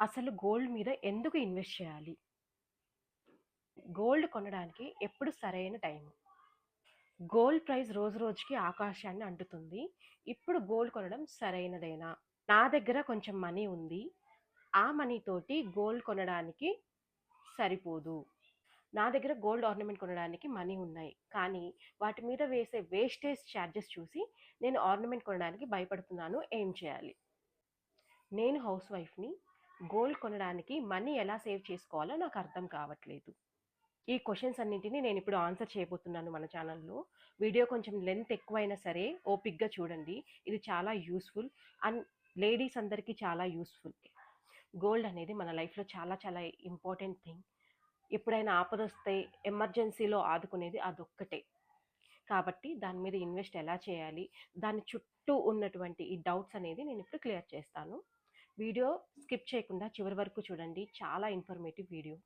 అసలు గోల్డ్ మీద ఎందుకు ఇన్వెస్ట్ చేయాలి? గోల్డ్ కొనడానికి ఎప్పుడు సరైన టైం గోల్డ్ ప్రైస్ రోజు రోజుకి ఆకాశాన్ని అంటుతుంది. ఇప్పుడు గోల్డ్ కొనడం సరైనదేనా? నా దగ్గర కొంచెం మనీ ఉంది. ఆ మనీతోటి గోల్డ్ కొనడానికి సరిపోదు. నా దగ్గర గోల్డ్ ఆర్నమెంట్ కొనడానికి మనీ ఉన్నాయి. కానీ వాటి మీద వేసే వేస్టేజ్ ఛార్జెస్ చూసి నేను ఆర్నమెంట్ కొనడానికి భయపడుతున్నాను. ఏం చేయాలి? నేను హౌస్ వైఫ్ని గోల్డ్ కొనడానికి మనీ ఎలా సేవ్ చేసుకోవాలో నాకు అర్థం కావట్లేదు. ఈ క్వశ్చన్స్ అన్నింటినీ నేను ఇప్పుడు ఆన్సర్ చేయబోతున్నాను మన ఛానల్లో. వీడియో కొంచెం లెంత్ ఎక్కువైనా సరే ఓపిక్గా చూడండి. ఇది చాలా యూస్ఫుల్ అండ్ లేడీస్ అందరికీ చాలా యూస్ఫుల్. గోల్డ్ అనేది మన లైఫ్లో చాలా చాలా ఇంపార్టెంట్ థింగ్. ఎప్పుడైనా ఆపద వస్తే ఎమర్జెన్సీలో ఆదుకునేది అదొక్కటే. కాబట్టి దాని మీద ఇన్వెస్ట్ ఎలా చేయాలి? దాని చుట్టూ ఉన్నటువంటి ఈ డౌట్స్ అనేది నేను ఇప్పుడు క్లియర్ చేస్తాను. వీడియో స్కిప్ చేయకుండా చివరి వరకు చూడండి. చాలా ఇన్ఫర్మేటివ్ వీడియో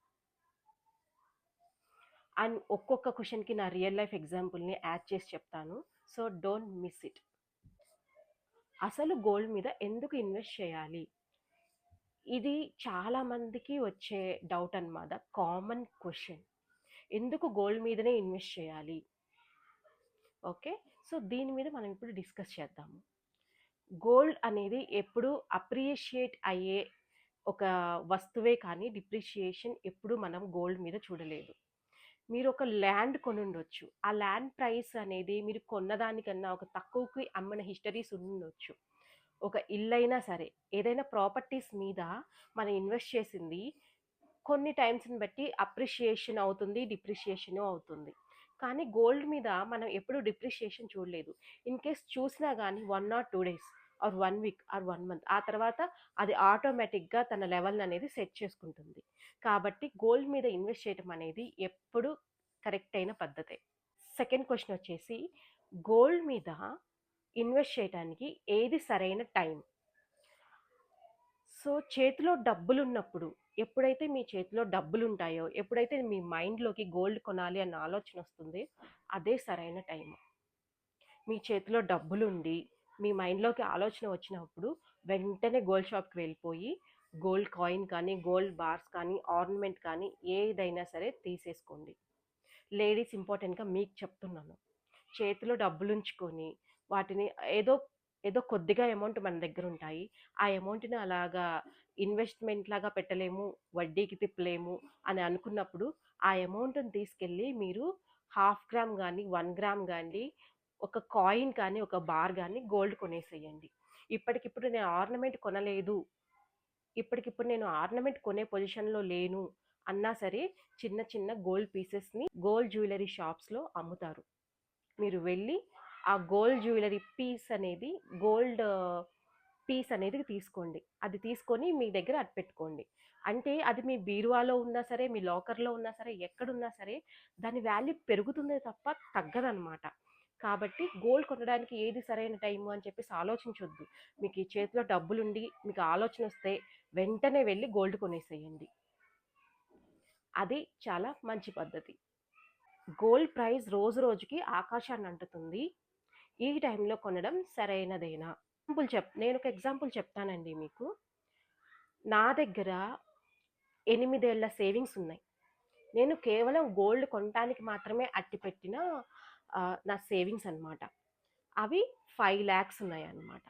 అండ్ ఒక్కొక్క క్వశ్చన్కి నా రియల్ లైఫ్ ఎగ్జాంపుల్ని యాడ్ చేసి చెప్తాను. సో డోంట్ మిస్ ఇట్ అసలు గోల్డ్ మీద ఎందుకు ఇన్వెస్ట్ చేయాలి? ఇది చాలామందికి వచ్చే డౌట్ అన్నమాట. కామన్ క్వశ్చన్ ఎందుకు గోల్డ్ మీదనే ఇన్వెస్ట్ చేయాలి? ఓకే సో దీని మీద మనం ఇప్పుడు డిస్కస్ చేద్దాము. గోల్డ్ అనేది ఎప్పుడు అప్రిషియేట్ అయ్యే ఒక వస్తువే కానీ డిప్రిషియేషన్ ఎప్పుడు మనం గోల్డ్ మీద చూడలేదు. మీరు ఒక ల్యాండ్ కొనుండొచ్చు. ఆ ల్యాండ్ ప్రైస్ అనేది మీరు కొన్నదానికన్నా ఒక తక్కువకి అమ్మిన హిస్టరీస్ ఉండొచ్చు. ఒక ఇల్లు అయినా సరే ఏదైనా ప్రాపర్టీస్ మీద మనం ఇన్వెస్ట్ చేసింది కొన్ని టైమ్స్ని బట్టి అప్రిషియేషన్ అవుతుంది డిప్రిషియేషన్ అవుతుంది. కానీ గోల్డ్ మీద మనం ఎప్పుడు డిప్రిషియేషన్ చూడలేదు. ఇన్ కేస్ చూసినా కానీ one or two days or one week or one month. ఆ తర్వాత అది ఆటోమేటిక్గా తన లెవెల్ అనేది సెట్ చేసుకుంటుంది. కాబట్టి గోల్డ్ మీద ఇన్వెస్ట్ చేయడం అనేది ఎప్పుడు కరెక్ట్ అయిన పద్ధతే. సెకండ్ క్వశ్చన్ వచ్చేసి గోల్డ్ మీద ఇన్వెస్ట్ చేయడానికి ఏది సరైన టైం సో చేతిలో డబ్బులు ఉన్నప్పుడు ఎప్పుడైతే మీ చేతిలో డబ్బులు ఉంటాయో ఎప్పుడైతే మీ మైండ్లోకి గోల్డ్ కొనాలి అన్న ఆలోచన వస్తుంది అదే సరైన టైం మీ చేతిలో డబ్బులు ఉండి మీ మైండ్లోకి ఆలోచన వచ్చినప్పుడు వెంటనే గోల్డ్ షాప్కి వెళ్ళిపోయి గోల్డ్ కాయిన్ కానీ గోల్డ్ బార్స్ కానీ ఆర్నమెంట్ కానీ ఏదైనా సరే తీసేసుకోండి. లేడీస్ ఇంపార్టెంట్గా మీకు చెప్తున్నాను. చేతిలో డబ్బులు ఉంచుకొని వాటిని ఏదో ఏదో కొద్దిగా అమౌంట్ మన దగ్గర ఉంటాయి. ఆ అమౌంట్ని అలాగా ఇన్వెస్ట్మెంట్ లాగా పెట్టలేము వడ్డీకి తిప్పలేము అని అనుకున్నప్పుడు ఆ అమౌంట్ని తీసుకెళ్ళి మీరు హాఫ్ గ్రామ్ కానీ వన్ గ్రామ్ కానీ ఒక కాయిన్ కానీ ఒక బార్ కానీ గోల్డ్ కొనేసేయండి. ఇప్పటికిప్పుడు నేను ఆర్నమెంట్ కొనలేదు. ఇప్పటికిప్పుడు నేను ఆర్నమెంట్ కొనే పొజిషన్లో లేను అన్నా సరే చిన్న చిన్న గోల్డ్ పీసెస్ని గోల్డ్ జ్యువెలరీ షాప్స్లో అమ్ముతారు. మీరు వెళ్ళి ఆ గోల్డ్ జ్యువెలరీ పీస్ అనేది గోల్డ్ పీస్ అనేది తీసుకోండి. అది తీసుకొని మీ దగ్గర అది పెట్టుకోండి. అంటే అది మీ బీరువాలో ఉన్నా సరే మీ లాకర్లో ఉన్నా సరే ఎక్కడున్నా సరే దాని వాల్యూ పెరుగుతుందే తప్ప తగ్గదనమాట కాబట్టి గోల్డ్ కొనడానికి ఏది సరైన టైము అని చెప్పేసి ఆలోచించొద్దు. మీకు ఈ చేతిలో డబ్బులుండి మీకు ఆలోచన వస్తే వెంటనే వెళ్ళి గోల్డ్ కొనేసేయండి. అది చాలా మంచి పద్ధతి. గోల్డ్ ప్రైస్ రోజు రోజుకి ఆకాశాన్ని అంటుతుంది. ఈ టైంలో కొనడం సరైనదేనా? ఎగ్జాంపుల్ చెప్ నేను ఒక ఎగ్జాంపుల్ చెప్తానండి మీకు. నా దగ్గర ఎనిమిదేళ్ళ సేవింగ్స్ ఉన్నాయి. నేను కేవలం గోల్డ్ కొనడానికి మాత్రమే అట్టి పెట్టిన నా సేవింగ్స్ అన్నమాట. అవి ఫైవ్ ల్యాక్స్ ఉన్నాయి అన్నమాట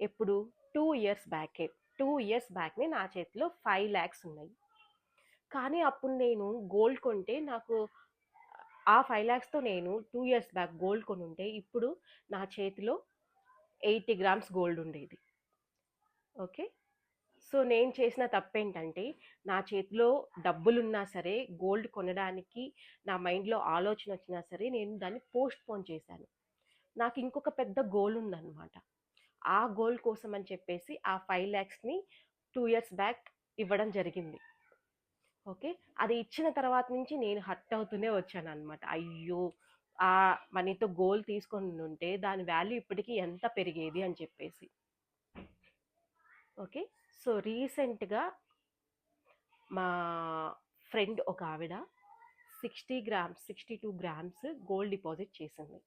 ఎప్పుడు? టూ ఇయర్స్ బ్యాకే. టూ ఇయర్స్ బ్యాక్నే నా చేతిలో ఫైవ్ ల్యాక్స్ ఉన్నాయి. కానీ అప్పుడు నేను గోల్డ్ కొంటే నాకు ఆ ఫైవ్ ల్యాక్స్తో నేను టూ ఇయర్స్ బ్యాక్ గోల్డ్ కొని ఉంటే ఇప్పుడు నా చేతిలో ఎయిటీ గ్రామ్స్ గోల్డ్ ఉండేది. ఓకే? సో నేను చేసిన తప్పేంటంటే నా చేతిలో డబ్బులున్నా సరే గోల్డ్ కొనడానికి నా మైండ్లో ఆలోచన వచ్చినా సరే నేను దాన్ని పోస్ట్ పోన్ చేశాను. నాకు ఇంకొక పెద్ద గోల్ ఉందన్నమాట. ఆ గోల్ కోసం అని చెప్పేసి ఆ ఫైవ్ ల్యాక్స్ని టూ ఇయర్స్ బ్యాక్ ఇవ్వడం జరిగింది. ఓకే? అది ఇచ్చిన తర్వాత నుంచి నేను హర్ట్ అవుతూనే వచ్చాను అనమాట అయ్యో! ఆ మనీతో గోల్ తీసుకొని ఉంటే దాని వాల్యూ ఇప్పటికీ ఎంత పెరిగేది అని చెప్పేసి. ఓకే. సో రీసెంట్గా మా ఫ్రెండ్ ఒక ఆవిడ sixty grams sixty two grams gold deposit చేసింది.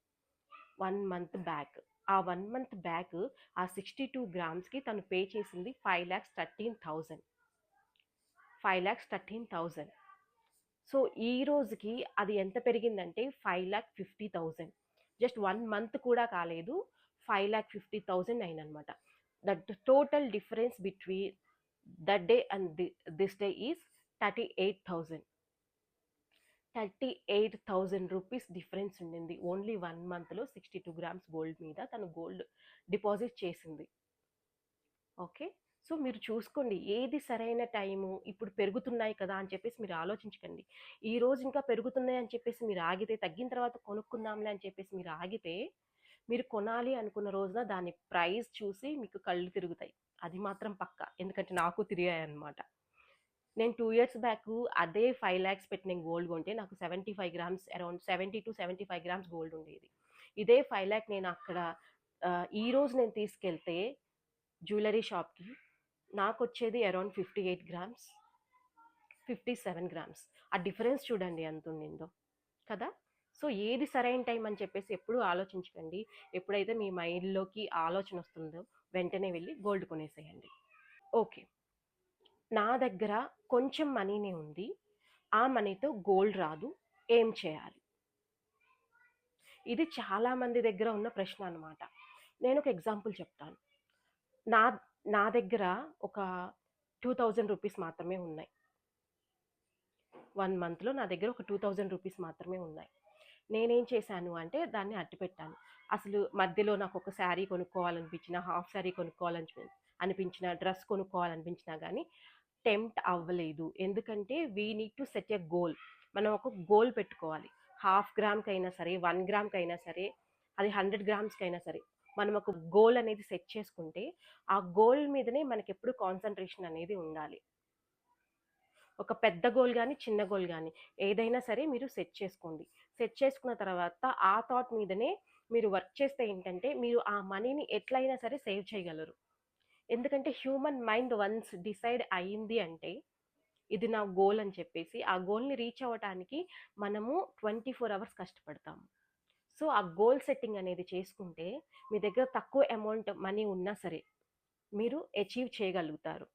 One month back. ఆ వన్ మంత్ బ్యాక్ ఆ సిక్స్టీ టూ గ్రామ్స్కి తను పే చేసింది five lakhs thirteen thousand. Five lakhs thirteen thousand. So ఈ రోజుకి అది ఎంత పెరిగిందంటే five lakh fifty thousand. Just one month కూడా కాలేదు. ఫైవ్ ల్యాక్ ఫిఫ్టీ థౌజండ్ అయిందనమాట. That total difference between that day and this day is thirty eight thousand thirty eight thousand rupees difference ఉండింది. Only one మంత్లో sixty two grams gold మీద తను gold deposit చేసింది. Okay so మీరు చూసుకోండి ఏది సరైన టైము ఇప్పుడు పెరుగుతున్నాయి కదా అని చెప్పేసి మీరు ఆలోచించకండి. ఈ రోజు ఇంకా పెరుగుతున్నాయి అని చెప్పేసి మీరు ఆగితే తగ్గిన తర్వాత కొనుక్కుందాంలే అని చెప్పేసి మీరు ఆగితే మీరు కొనాలి అనుకున్న రోజున దాని ప్రైస్ చూసి మీకు కళ్ళు తిరుగుతాయి. అది మాత్రం పక్క. ఎందుకంటే నాకు తిరిగాయి అనమాట నేను టూ ఇయర్స్ బ్యాక్ అదే ఫైవ్ ల్యాక్స్ పెట్టి నేను గోల్డ్ కొంటే నాకు seventy five grams around seventy two seventy five grams gold ఉండేది. ఇదే ఫైవ్ ల్యాక్ నేను అక్కడ ఈ రోజు నేను తీసుకెళ్తే జ్యువెలరీ షాప్కి నాకు వచ్చేది around fifty eight grams fifty seven grams. ఆ డిఫరెన్స్ చూడండి ఎంత ఉండిందో. కదా? సో ఏది సరైన టైం అని చెప్పేసి ఎప్పుడూ ఆలోచించకండి. ఎప్పుడైతే మీ మైండ్లోకి ఆలోచన వస్తుందో వెంటనే వెళ్ళి గోల్డ్ కొనేసేయండి. ఓకే. నా దగ్గర కొంచెం మనీనే ఉంది. ఆ మనీతో గోల్డ్ రాదు. ఏం చేయాలి? ఇది చాలామంది దగ్గర ఉన్న ప్రశ్న అనమాట నేను ఒక ఎగ్జాంపుల్ చెప్తాను. నా నా దగ్గర ఒక టూ థౌజండ్ రూపీస్ మాత్రమే ఉన్నాయి. వన్ మంత్లో నా దగ్గర ఒక టూ థౌజండ్ రూపీస్ మాత్రమే ఉన్నాయి. నేనేం చేశాను అంటే దాన్ని అట్టిపెట్టాను. అసలు మధ్యలో నాకు ఒక శారీ కొనుక్కోవాలనిపించిన హాఫ్ శారీ కొనుక్కోవాలని అనిపించిన డ్రెస్ కొనుక్కోవాలనిపించినా కానీ టెంప్ట్ అవ్వలేదు. ఎందుకంటే we need to set a goal. మనం ఒక గోల్ పెట్టుకోవాలి. హాఫ్ గ్రామ్కి అయినా సరే వన్ గ్రామ్కి అయినా సరే అది హండ్రెడ్ గ్రామ్స్కి అయినా సరే మనం ఒక గోల్ అనేది సెట్ చేసుకుంటే ఆ గోల్ మీదనే మనకి ఎప్పుడు కాన్సన్ట్రేషన్ అనేది ఉండాలి. ఒక పెద్ద గోల్ కానీ చిన్న గోల్ కానీ ఏదైనా సరే మీరు సెట్ చేసుకోండి. సెట్ చేసుకున్న తర్వాత ఆ థాట్ మీదనే మీరు వర్క్ చేస్తే ఏంటంటే మీరు ఆ మనీని ఎట్లయినా సరే సేవ్ చేయగలరు. ఎందుకంటే హ్యూమన్ మైండ్ వన్స్ డిసైడ్ అయింది అంటే ఇది నా గోల్ అని చెప్పేసి ఆ గోల్ని రీచ్ అవ్వటానికి మనము ట్వంటీ ఫోర్ అవర్స్ కష్టపడతాము. సో ఆ గోల్ సెట్టింగ్ అనేది చేసుకుంటే మీ దగ్గర తక్కువ అమౌంట్ మనీ ఉన్నా సరే మీరు అచీవ్ చేయగలుగుతారు.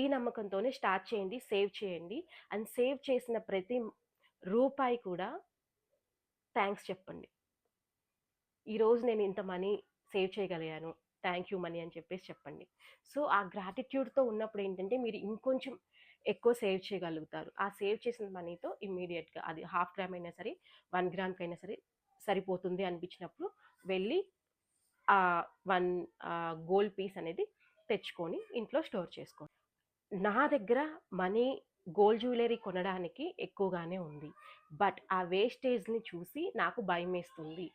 ఈ నమ్మకంతోనే స్టార్ట్ చేయండి సేవ్ చేయండి. అండ్ సేవ్ చేసిన ప్రతి రూపాయి కూడా థ్యాంక్స్ చెప్పండి. ఈరోజు నేను ఇంత మనీ సేవ్ చేయగలిగాను థ్యాంక్ యూ మనీ అని చెప్పేసి చెప్పండి. సో ఆ గ్రాటిట్యూడ్తో ఉన్నప్పుడు ఏంటంటే మీరు ఇంకొంచెం ఎక్కువ సేవ్ చేయగలుగుతారు. ఆ సేవ్ చేసిన మనీతో ఇమ్మీడియట్గా అది హాఫ్ గ్రామ్ అయినా సరే వన్ గ్రామ్కి అయినా సరే సరిపోతుంది అనిపించినప్పుడు వెళ్ళి ఆ వన్ గోల్డ్ పీస్ అనేది తెచ్చుకొని ఇంట్లో స్టోర్ చేసుకోండి. నా దగ్గర మనీ గోల్డ్ జ్యువెలరీ కొనడానికి ఎక్కువగానే ఉంది. బట్ ఆ వేస్టేజ్ని చూసి నాకు భయం వేస్తుంది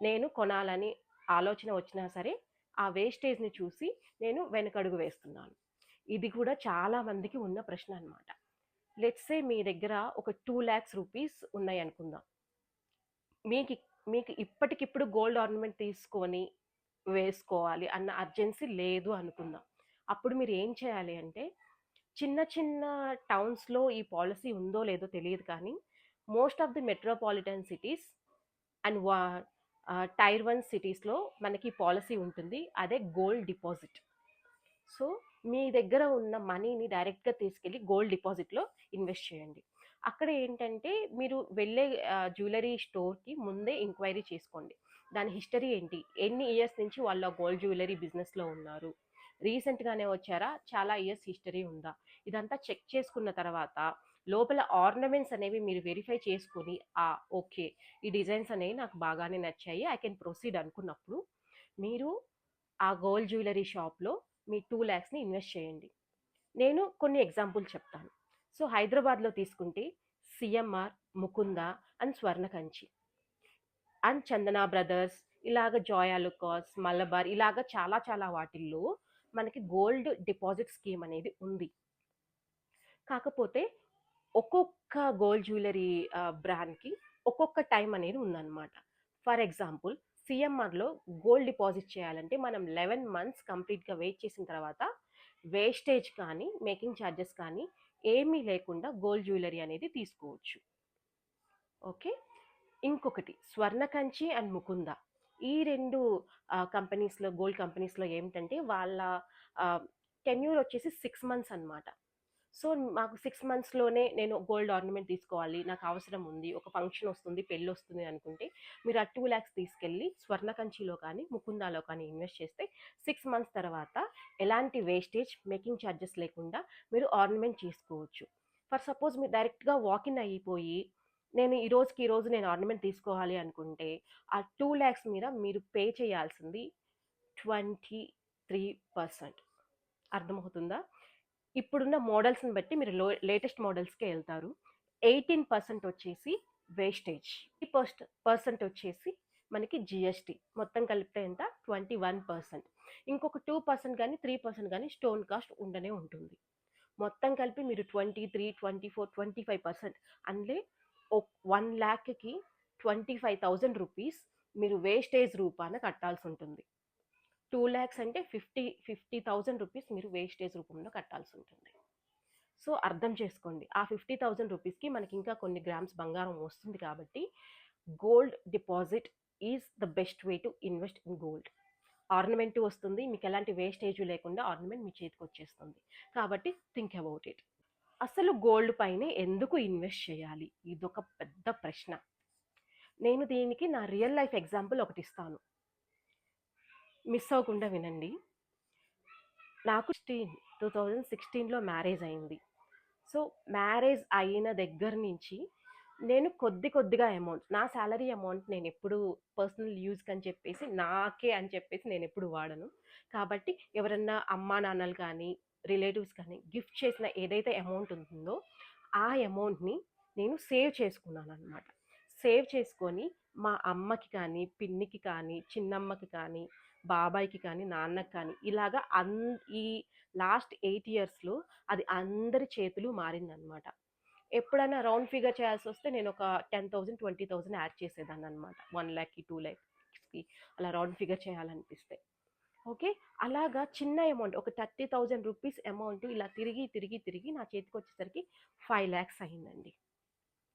నేను కొనాలని ఆలోచన వచ్చినా సరే ఆ వేస్టేజ్ని చూసి నేను వెనకడుగు వేస్తున్నాను. ఇది కూడా చాలా మందికి ఉన్న ప్రశ్న అనమాట లెట్సే మీ దగ్గర ఒక టూ ల్యాక్స్ రూపీస్ ఉన్నాయి అనుకుందాం. మీకు మీకు ఇప్పటికిప్పుడు గోల్డ్ ఆర్నమెంట్ తీసుకొని వేసుకోవాలి అన్న అర్జెన్సీ లేదు అనుకుందాం. అప్పుడు మీరు ఏం చేయాలి అంటే చిన్న చిన్న టౌన్స్లో ఈ పాలసీ ఉందో లేదో తెలియదు కానీ most of the metropolitan cities and వా టైర్ వన్ సిటీస్లో మనకి పాలసీ ఉంటుంది. అదే గోల్డ్ డిపాజిట్. సో మీ దగ్గర ఉన్న మనీని డైరెక్ట్గా తీసుకెళ్ళి గోల్డ్ డిపాజిట్లో ఇన్వెస్ట్ చేయండి. అక్కడ ఏంటంటే మీరు వెళ్ళే జ్యువెలరీ స్టోర్కి ముందే ఎంక్వైరీ చేసుకోండి. దాని హిస్టరీ ఏంటి? ఎన్ని ఇయర్స్ నుంచి వాళ్ళ గోల్డ్ జ్యువెలరీ బిజినెస్లో ఉన్నారు? రీసెంట్గానే వచ్చారా? చాలా ఇయర్స్ హిస్టరీ ఉందా? ఇదంతా చెక్ చేసుకున్న తర్వాత లోపల ఆర్నమెంట్స్ అనేవి మీరు వెరిఫై చేసుకొని ఆ ఓకే ఈ డిజైన్స్ అనేవి నాకు బాగానే నచ్చాయి ఐ కెన్ ప్రొసీడ్ అనుకున్నప్పుడు మీరు ఆ గోల్డ్ జ్యువెలరీ షాప్లో మీ టూ ల్యాక్స్ని ఇన్వెస్ట్ చేయండి. నేను కొన్ని ఎగ్జాంపుల్ చెప్తాను. సో హైదరాబాద్లో తీసుకుంటే CMR Mukunda and Swarnakanchi and Chandana brothers ఇలాగ జోయాలుకాస్ మలబార్ ఇలాగ చాలా చాలా వాటిల్లో మనకి గోల్డ్ డిపాజిట్ స్కీమ్ అనేది ఉంది. కాకపోతే ఒక్కొక్క గోల్డ్ జ్యువెలరీ బ్రాండ్కి ఒక్కొక్క టైం అనేది ఉందన్నమాట. ఫర్ ఎగ్జాంపుల్ సిఎంఆర్లో గోల్డ్ డిపాజిట్ చేయాలంటే మనం లెవెన్ మంత్స్ కంప్లీట్గా వెయిట్ చేసిన తర్వాత వేస్టేజ్ కానీ మేకింగ్ ఛార్జెస్ కానీ ఏమీ లేకుండా గోల్డ్ జ్యువెలరీ అనేది తీసుకోవచ్చు. ఓకే? ఇంకొకటి స్వర్ణ కంచి అండ్ ముకుంద. ఈ రెండు కంపెనీస్లో గోల్డ్ కంపెనీస్లో ఏమిటంటే వాళ్ళ టెన్యూర్ వచ్చేసి సిక్స్ మంత్స్ అనమాట సో, మాకు సిక్స్ మంత్స్‌లోనే నేను గోల్డ్ ఆర్నమెంట్ తీసుకోవాలి. నాకు అవసరం ఉంది. ఒక ఫంక్షన్ వస్తుంది, పెళ్ళి వస్తుంది అనుకుంటే, మీరు ఆ టూ ల్యాక్స్ తీసుకెళ్ళి స్వర్ణకంచిలో కానీ, ముకుందాలో కానీ ఇన్వెస్ట్ చేస్తే సిక్స్ మంత్స్ తర్వాత ఎలాంటి వేస్టేజ్, మేకింగ్ చార్జెస్ లేకుండా మీరు ఆర్నమెంట్ చేసుకోవచ్చు. ఫర్ సపోజ్ మీరు డైరెక్ట్‌గా వాకిన్ అయిపోయి, నేను ఈ రోజుకి ఈ రోజు నేను ఆర్నమెంట్ తీసుకోవాలి అనుకుంటే ఆ టూ ల్యాక్స్ మీద మీరు పే చేయాల్సింది ట్వంటీ త్రీ పర్సెంట్. అర్థమవుతుందా? ఇప్పుడున్న మోడల్స్ని బట్టి మీరు లో లేటెస్ట్ మోడల్స్కే వెళ్తారు. ఎయిటీన్ పర్సెంట్ వచ్చేసి వేస్టేజ్. ఈ పర్స్ట్ పర్సెంట్ వచ్చేసి మనకి జిఎస్టీ. మొత్తం కలిపితే ఎంత? Twenty one percent. ఇంకొక టూ పర్సెంట్ కానీ త్రీ పర్సెంట్ కానీ స్టోన్ కాస్ట్ ఉండనే ఉంటుంది. మొత్తం కలిపి మీరు twenty three twenty four twenty five percent. అందులో వన్ ల్యాక్కి ట్వంటీ ఫైవ్ థౌజండ్ రూపీస్ మీరు వేస్టేజ్ రూపాన కట్టాల్సుంటుంది. 2,00,000 అంటే 50, 50,000 రూపీస్ మీరు వేస్టేజ్ రూపంలో కట్టాల్సి ఉంటుంది సో, అర్థం చేసుకోండి. ఆ 50,000 రూపీస్‌కి మనకింకా కొన్ని గ్రామ్స్ బంగారం వస్తుంది కాబట్టి, gold deposit is the best way to invest in gold. Ornament వస్తుంది. మీకు ఎలాంటి వేస్టేజు లేకుండా ఆర్నమెంట్ మీ చేతికి వచ్చేస్తుంది కాబట్టి థింక్ అబౌట్ ఇట్. అసలు గోల్డ్ పైనే ఎందుకు ఇన్వెస్ట్ చేయాలి? ఇదొక పెద్ద ప్రశ్న. నేను దీనికి నా రియల్ లైఫ్ ఎగ్జాంపుల్ ఒకటిస్తాను. మిస్ అవ్వకుండా వినండి. నాకు 16 2016లో మ్యారేజ్ అయింది. సో, మ్యారేజ్ అయిన దగ్గర నుంచి నేను కొద్ది కొద్దిగా అమౌంట్ నా శాలరీ అమౌంట్ నేను ఎప్పుడు పర్సనల్ యూజ్కి అని చెప్పేసి, నాకే అని చెప్పేసి నేను ఎప్పుడు వాడను. కాబట్టి ఎవరన్నా అమ్మానాన్నలు కానీ, రిలేటివ్స్ కానీ గిఫ్ట్ చేసిన ఏదైతే అమౌంట్ ఉంటుందో, ఆ అమౌంట్‌ని నేను సేవ్ చేసుకున్నాను అనమాట సేవ్ చేసుకొని మా అమ్మకి కానీ, పిన్నికి కానీ, చిన్నమ్మకి కానీ, బాబాయికి కానీ, నాన్నకి కానీ ఇలాగా అన్ ఈ లాస్ట్ ఎయిట్ ఇయర్స్‌లో అది అందరి చేతులు మారిందనమాట. ఎప్పుడైనా రౌండ్ ఫిగర్ చేయాల్సి వస్తే నేను ఒక ten thousand twenty thousand add చేసేదాన్ని అనమాట వన్ ల్యాక్కి టూ ల్యాక్స్కి అలా రౌండ్ ఫిగర్ చేయాలనిపిస్తే. ఓకే. అలాగా చిన్న అమౌంట్ ఒక 30,000 రూపీస్ అమౌంట్ ఇలా తిరిగి, తిరిగి, తిరిగి నా చేతికొచ్చేసరికి 5,00,000 అయిందండి.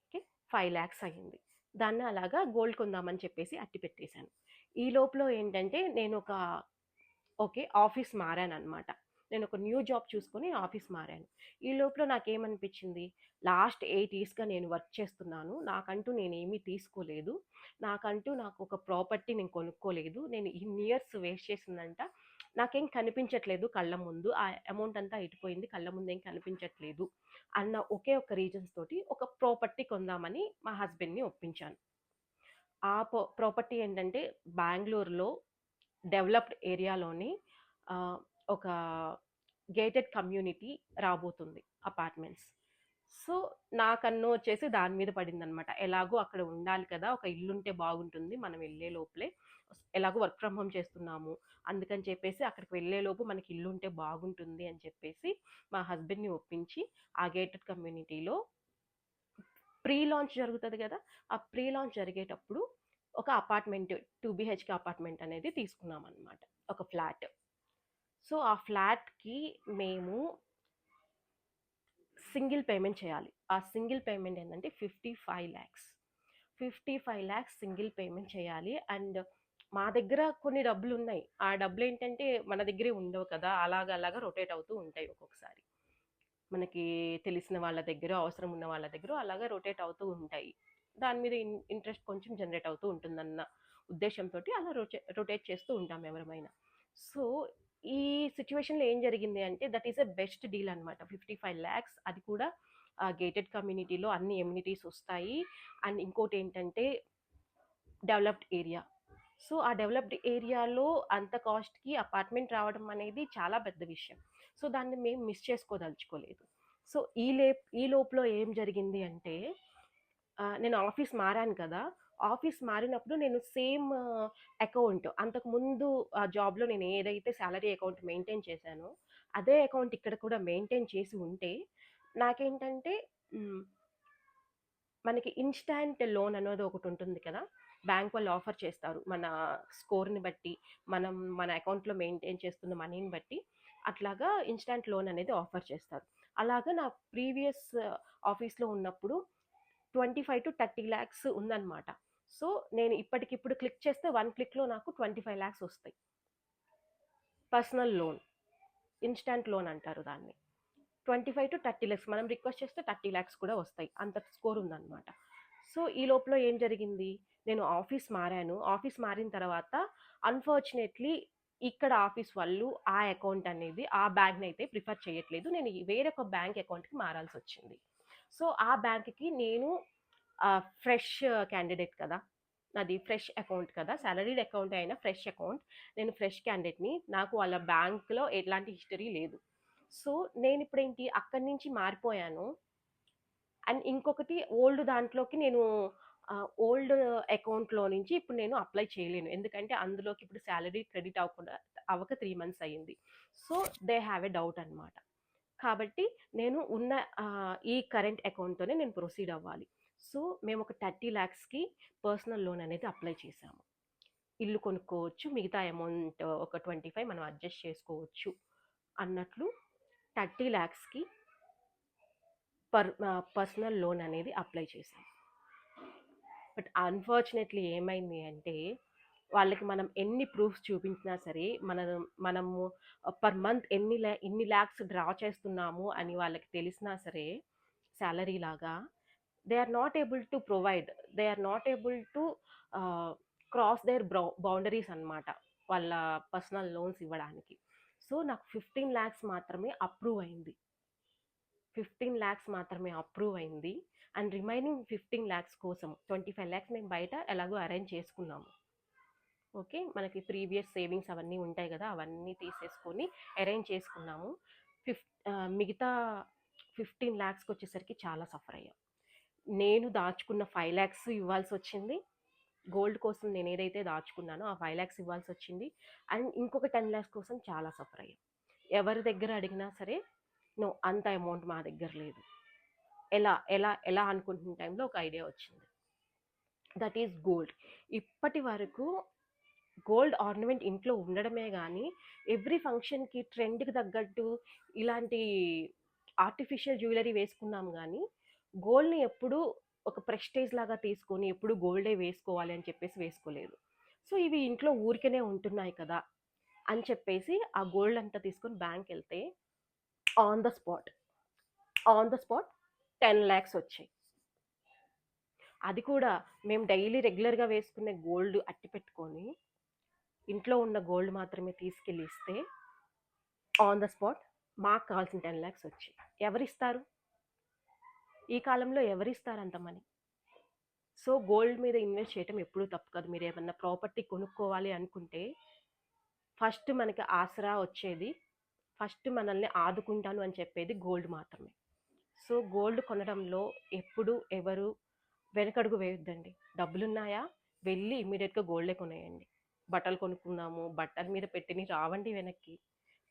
ఓకే. 5,00,000 అయింది. దాన్ని అలాగా గోల్డ్ కొందామని చెప్పేసి అట్టి పెట్టేశాను. ఈ లోపల ఏంటంటే నేను ఒక ఓకే. ఆఫీస్ నేను ఒక న్యూ జాబ్ చూసుకొని ఆఫీస్ మారాను. ఈ లోపల నాకేమనిపించింది, లాస్ట్ ఎయిట్ ఇయర్స్‌గా నేను వర్క్ చేస్తున్నాను. నాకంటూ నేనేమీ తీసుకోలేదు. నాకంటూ నాకు ఒక ప్రాపర్టీ నేను కొనుక్కోలేదు. నేను ఇన్ని ఇయర్స్ వేస్ట్ చేసిందంట నాకేం కనిపించట్లేదు కళ్ళ ముందు. ఆ అమౌంట్ అంతా ఇటుపోయింది కళ్ళ ముందు ఏం కనిపించట్లేదు. అన్న ఒకే ఒక రీజన్స్ తోటి ఒక ప్రాపర్టీ కొందామని మా హస్బెండ్‌ని ఒప్పించాను. ఆ ప్రాపర్టీ ఏంటంటే బెంగళూరులో డెవలప్డ్ ఏరియాలోని ఒక గేటెడ్ కమ్యూనిటీ రాబోతుంది అపార్ట్మెంట్స్. సో, నా కన్ను వచ్చేసి దాని మీద పడిందనమాట. ఎలాగో అక్కడ ఉండాలి కదా! ఒక ఇల్లుంటే బాగుంటుంది. మనం వెళ్ళే లోపలే ఎలాగో వర్క్ ఫ్రమ్ హోమ్ చేస్తున్నాము. అందుకని చెప్పేసి అక్కడికి వెళ్ళేలోపు మనకి ఇల్లుంటే బాగుంటుంది అని చెప్పేసి మా హస్బెండ్‌ని ఒప్పించి ఆ గేటెడ్ కమ్యూనిటీలో ప్రీ లాంచ్ జరుగుతుంది కదా ఆ ప్రీ లాంచ్ జరిగేటప్పుడు ఒక అపార్ట్మెంట్ టూ బీహెచ్‌కే అపార్ట్మెంట్ అనేది తీసుకున్నాం అనమాట ఒక ఫ్లాట్. సో, ఆ ఫ్లాట్‌కి మేము సింగిల్ పేమెంట్ చేయాలి. ఆ సింగిల్ పేమెంట్ ఏంటంటే 55,00,000 55,00,000 సింగిల్ పేమెంట్ చేయాలి. అండ్ మా దగ్గర కొన్ని డబ్బులు ఉన్నాయి ఆ డబ్బులు ఏంటంటే మన దగ్గరే ఉండవు కదా! అలాగా అలాగా రొటేట్ అవుతూ ఉంటాయి ఒక్కొక్కసారి. మనకి తెలిసిన వాళ్ళ దగ్గర అవసరం ఉన్న వాళ్ళ దగ్గర అలాగా రొటేట్ అవుతూ ఉంటాయి. దాని మీద ఇన్ ఇంట్రెస్ట్ కొంచెం జనరేట్ అవుతూ ఉంటుందన్న ఉద్దేశంతో అలా రొటే రొటేట్ చేస్తూ ఉంటాం ఎవరమైనా. సో, ఈ సిచ్యువేషన్లో ఏం జరిగింది అంటే that is a best deal అనమాట. 55,00,000 అది కూడా గేటెడ్ కమ్యూనిటీలో అన్ని ఎమ్యూనిటీస్ వస్తాయి. అండ్ ఇంకోటి ఏంటంటే డెవలప్డ్ ఏరియా. సో, ఆ డెవలప్డ్ ఏరియాలో అంత కాస్ట్‌కి అపార్ట్మెంట్ రావడం అనేది చాలా పెద్ద విషయం. సో, దాన్ని మేము మిస్ చేసుకోదలుచుకోలేదు. సో, ఈ లేప్ ఈ లోపులో ఏం జరిగింది అంటే నేను ఆఫీస్ మారాను కదా! ఆఫీస్ మారినప్పుడు నేను సేమ్ అకౌంట్ అంతకుముందు ఆ జాబ్‌లో నేను ఏదైతే శాలరీ అకౌంట్ మెయింటైన్ చేశానో, అదే అకౌంట్ ఇక్కడ కూడా మెయింటైన్ చేసి ఉంటే నాకేంటంటే మనకి ఇన్‌స్టాంట్ లోన్ అనేది ఒకటి ఉంటుంది కదా! బ్యాంక్ వాళ్ళు ఆఫర్ చేస్తారు. మన స్కోర్‌ని బట్టి, మనం మన అకౌంట్‌లో మెయింటైన్ చేస్తున్న మనీని బట్టి అట్లాగా ఇన్‌స్టాంట్ లోన్ అనేది ఆఫర్ చేస్తారు. అలాగా నా ప్రీవియస్ ఆఫీస్‌లో ఉన్నప్పుడు 25-30,00,000 ఉందనమాట. సో, నేను ఇప్పటికిప్పుడు క్లిక్ చేస్తే వన్ క్లిక్‌లో నాకు 25,00,000 వస్తాయి. Personal loan. ఇన్‌స్టాంట్ లోన్ అంటారు దాన్ని. Twenty five to thirty lakhs మనం రిక్వెస్ట్ చేస్తే థర్టీ ల్యాక్స్ కూడా వస్తాయి అంత స్కోర్ ఉందన్నమాట సో ఈ లోపల ఏం జరిగింది నేను ఆఫీస్ మారాను ఆఫీస్ మారిన తర్వాత అన్ఫార్చునేట్లీ ఇక్కడ ఆఫీస్ వాళ్ళు ఆ అకౌంట్ అనేది ఆ బ్యాంక్ని అయితే ప్రిఫర్ చేయట్లేదు నేను వేరొక బ్యాంక్ అకౌంట్కి మారాల్సి వచ్చింది సో ఆ బ్యాంక్కి నేను ఫ్రెష్ క్యాండిడేట్ కదా! నాది ఫ్రెష్ అకౌంట్ కదా! సాలరీడ్ అకౌంట్ అయినా ఫ్రెష్ అకౌంట్. నేను ఫ్రెష్ క్యాండిడేట్ని. నాకు వాళ్ళ బ్యాంక్లో ఎలాంటి హిస్టరీ లేదు. సో నేను ఇప్పుడు ఏంటి అక్కడి నుంచి మారిపోయాను. అండ్ ఇంకొకటి ఓల్డ్ దాంట్లోకి నేను ఓల్డ్ అకౌంట్లో నుంచి ఇప్పుడు నేను అప్లై చేయలేను. ఎందుకంటే అందులోకి ఇప్పుడు శాలరీ క్రెడిట్ అవ్వకుండా అవ్వక త్రీ మంత్స్ అయ్యింది. So they have a doubt అనమాట కాబట్టి నేను ఉన్న ఈ కరెంట్ అకౌంట్తోనే నేను ప్రొసీడ్ అవ్వాలి. సో మేము ఒక థర్టీ ల్యాక్స్కి పర్సనల్ లోన్ అనేది అప్లై చేసాము ఇల్లు కొనుక్కోవచ్చు మిగతా అమౌంట్ ఒక ట్వంటీ ఫైవ్ మనం అడ్జస్ట్ చేసుకోవచ్చు అన్నట్లు థర్టీ ల్యాక్స్కి పర్ పర్సనల్ లోన్ అనేది అప్లై చేసాము బట్ అన్ఫార్చునేట్లీ ఏమైంది అంటే వాళ్ళకి మనం ఎన్ని ప్రూఫ్స్ చూపించినా సరే మన మనము పర్ మంత్ ఎన్ని ల్యా ఇన్ని ల్యాక్స్ డ్రా చేస్తున్నాము అని వాళ్ళకి తెలిసినా సరే శాలరీ లాగా they are not able to provide they are not able to cross their boundaries అన్నమాట వాళ్ళ పర్సనల్ లోన్స్ ఇవ్వడానికి. సో నాకు ఫిఫ్టీన్ ల్యాక్స్ మాత్రమే అప్రూవ్ అయింది. ఫిఫ్టీన్ ల్యాక్స్ మాత్రమే అప్రూవ్ అయింది. అండ్ రిమైనింగ్ ఫిఫ్టీన్ ల్యాక్స్ కోసం ట్వంటీ ఫైవ్ ల్యాక్స్ మేము బయట ఎలాగో అరేంజ్ చేసుకున్నాము. ఓకే మనకి ప్రీవియస్ సేవింగ్స్ అవన్నీ ఉంటాయి కదా అవన్నీ తీసేసుకొని అరేంజ్ చేసుకున్నాము. ఫిఫ్ మిగతా ఫిఫ్టీన్ ల్యాక్స్కి వచ్చేసరికి చాలా సఫర్ అయ్యాం. నేను దాచుకున్న ఫైవ్ ల్యాక్స్ ఇవ్వాల్సి వచ్చింది గోల్డ్ కోసం నేను ఏదైతే దాచుకున్నానో ఆ ఫైవ్ ల్యాక్స్ ఇవ్వాల్సి వచ్చింది అండ్ ఇంకొక టెన్ ల్యాక్స్ కోసం చాలా సఫర్ అయ్యాం. ఎవరి దగ్గర అడిగినా సరే నో అంత అమౌంట్ మా దగ్గర లేదు. ఎలా ఎలా ఎలా అనుకుంటున్న టైంలో ఒక ఐడియా వచ్చింది. That is gold. ఇప్పటి వరకు గోల్డ్ ఆర్నమెంట్ ఇంట్లో ఉండడమే కానీ ఎవ్రీ ఫంక్షన్కి ట్రెండ్కి తగ్గట్టు ఇలాంటి ఆర్టిఫిషియల్ జ్యువెలరీ వేసుకున్నాం కానీ గోల్డ్ని ఎప్పుడూ ఒక ప్రెస్టేజ్ లాగా తీసుకొని ఎప్పుడు గోల్డే వేసుకోవాలి అని చెప్పేసి వేసుకోలేదు. సో ఇవి ఇంట్లో ఊరికనే ఉంటున్నాయి కదా! అని చెప్పేసి ఆ గోల్డ్ అంతా తీసుకొని బ్యాంక్ వెళ్తే on the spot. On the spot ten lakhs వచ్చాయి. అది కూడా మేము డైలీ రెగ్యులర్గా వేసుకునే గోల్డ్ అట్టి పెట్టుకొని ఇంట్లో ఉన్న గోల్డ్ మాత్రమే తీసుకెళ్ళి ఇస్తే ఆన్ ద స్పాట్ మాకు కావాల్సిన టెన్ ల్యాక్స్ వచ్చాయి. ఎవరిస్తారు? ఈ కాలంలో ఎవరిస్తారు అంత మనీ? సో గోల్డ్ మీద ఇన్వెస్ట్ చేయటం ఎప్పుడూ తప్పు కాదు. మీరు ఏమన్నా ప్రాపర్టీ కొనుక్కోవాలి అనుకుంటే ఫస్ట్ మనకి ఆసరా వచ్చేది. ఫస్ట్ మనల్ని ఆదుకుంటాను అని చెప్పేది గోల్డ్ మాత్రమే. సో గోల్డ్ కొనడంలో ఎప్పుడు ఎవరు వెనకడుగు వేయొద్దండి. డబ్బులున్నాయా? వెళ్ళి ఇమ్మీడియట్గా గోల్డే కొనేయండి. బట్టలు కొనుక్కున్నాము బట్టల మీద పెట్టినవి రావండి వెనక్కి.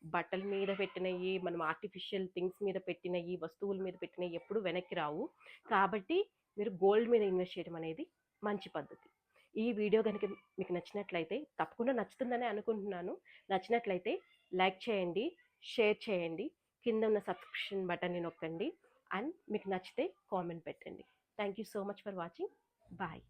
బట్టల మీద పెట్టినవి మనం ఆర్టిఫిషియల్ థింగ్స్ మీద పెట్టినవి వస్తువుల మీద పెట్టినవి ఎప్పుడు వెనక్కి రావు. కాబట్టి మీరు గోల్డ్ మీద ఇన్వెస్ట్ చేయడం అనేది మంచి పద్ధతి. ఈ వీడియో కనుక మీకు నచ్చినట్లయితే తప్పకుండా నచ్చుతుందని అనుకుంటున్నాను. నచ్చినట్లయితే లైక్ చేయండి షేర్ చేయండి కింద ఉన్న సబ్స్క్రిప్షన్ బటన్ని నొక్కండి. అండ్ మీకు నచ్చితే కామెంట్ పెట్టండి. Thank you so much for watching bye